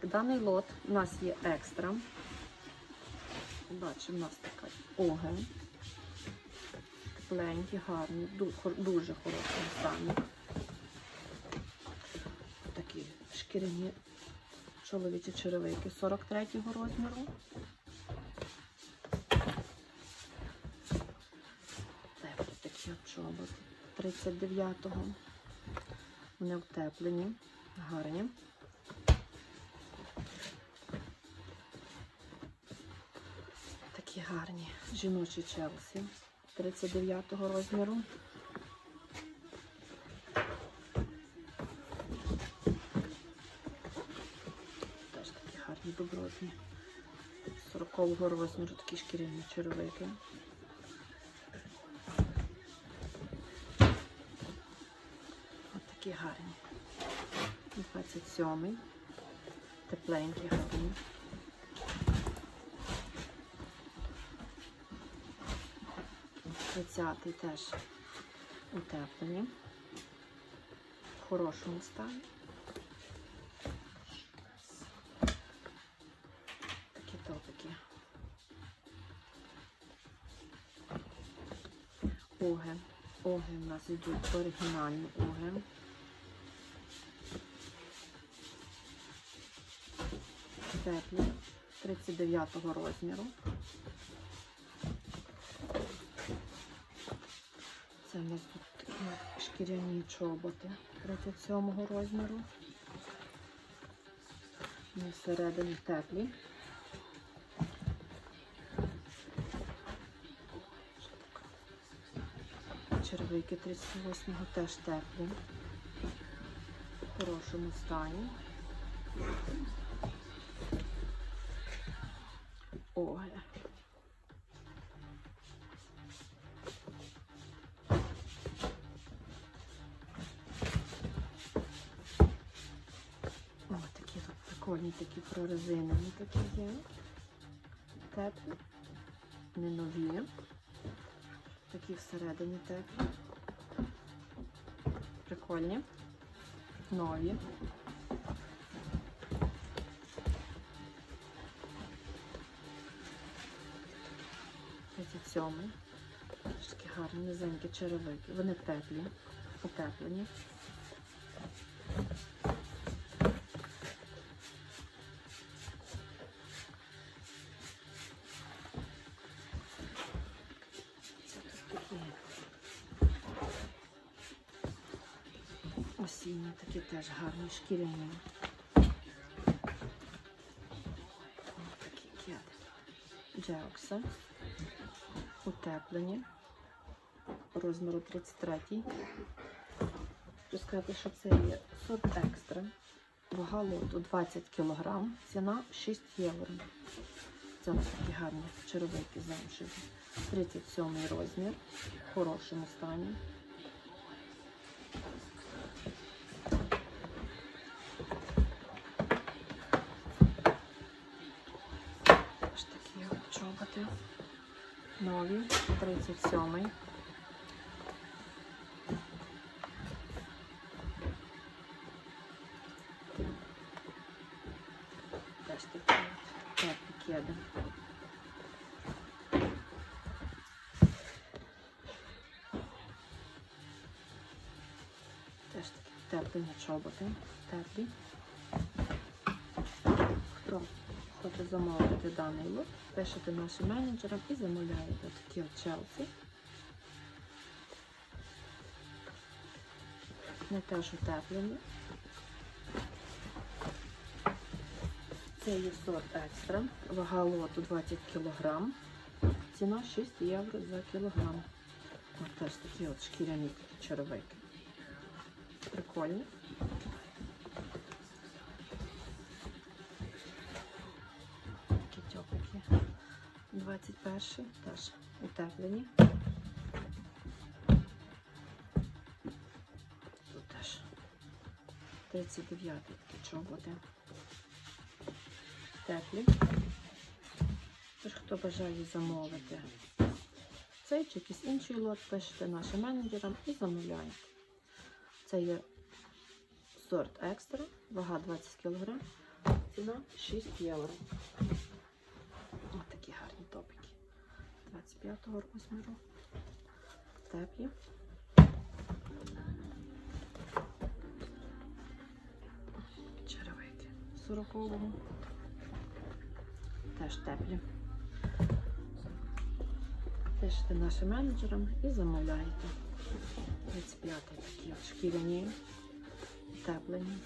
Так, даний лот у нас є екстра. Бачимо, у нас така оген. Тепленькі, гарні, дуже хороші стані. Такі шкіряні чоловічі черевики 43-го розміру. Теплі такі от чоботи 39-го. Вони утеплені, гарні. Гарні жіночі челсі 39-го розміру. Теж такі гарні добротні. 40-го розміру такі шкіряні черевики. Ось такі гарні. 27-й. Тепленькі, гарні. Тридцятий теж утеплені. В хорошому стані. Такі топики. Оги. Оги у нас йдуть оригінальні оги. Теплі 39-го розміру. Це у нас тут шкіряні чоботи 37-го розміру. Вони всередині теплі. Червики 38-го теж теплі. В хорошому стані. Ой. Прикольні, такі прорезинені такі є. Теплі. Не нові. Такі всередині теплі. Прикольні. Нові. Такі гарні низенькі черевики. Вони теплі, утеплені. Осінні, такі теж гарні шкіряні. Ось Такі кеди. Джеокси. Утеплені. Розміру 33. Хочу сказати, що це є сорт екстра. Вага лоту 20 кг, ціна 6 євро. Це ось такі гарні черевики замшеві. 37 розмір, в хорошому стані. Ось такі от чоботи. Нові, 37 Теж такі теплі кеди. Теж такі теплі чоботи. Теплі. Хто хоче замовити даний лот, пишете нашим менеджерам і замовляєте такі от челсі. Вони теж утеплені. Це є сорт екстра, вага лоту 20 кг, ціна 6 євро за кілограм. Ось теж такі от шкіряні такі черевики. Прикольні. 21 теж утеплені. Тут теж 39 такі чоботи. Теплі. Тож, хто бажає замовити цей чи якийсь інший лот, пишете нашим менеджерам і замовляєте. Це є сорт екстра, вага 20 кг, Ціна 6 євро. Такі гарні топики. 25-го розміру. Теплі. Черевики 40-го. Теж теплі. Пишете нашим менеджерам і замовляєте. 25 такі шкіряні, теплені.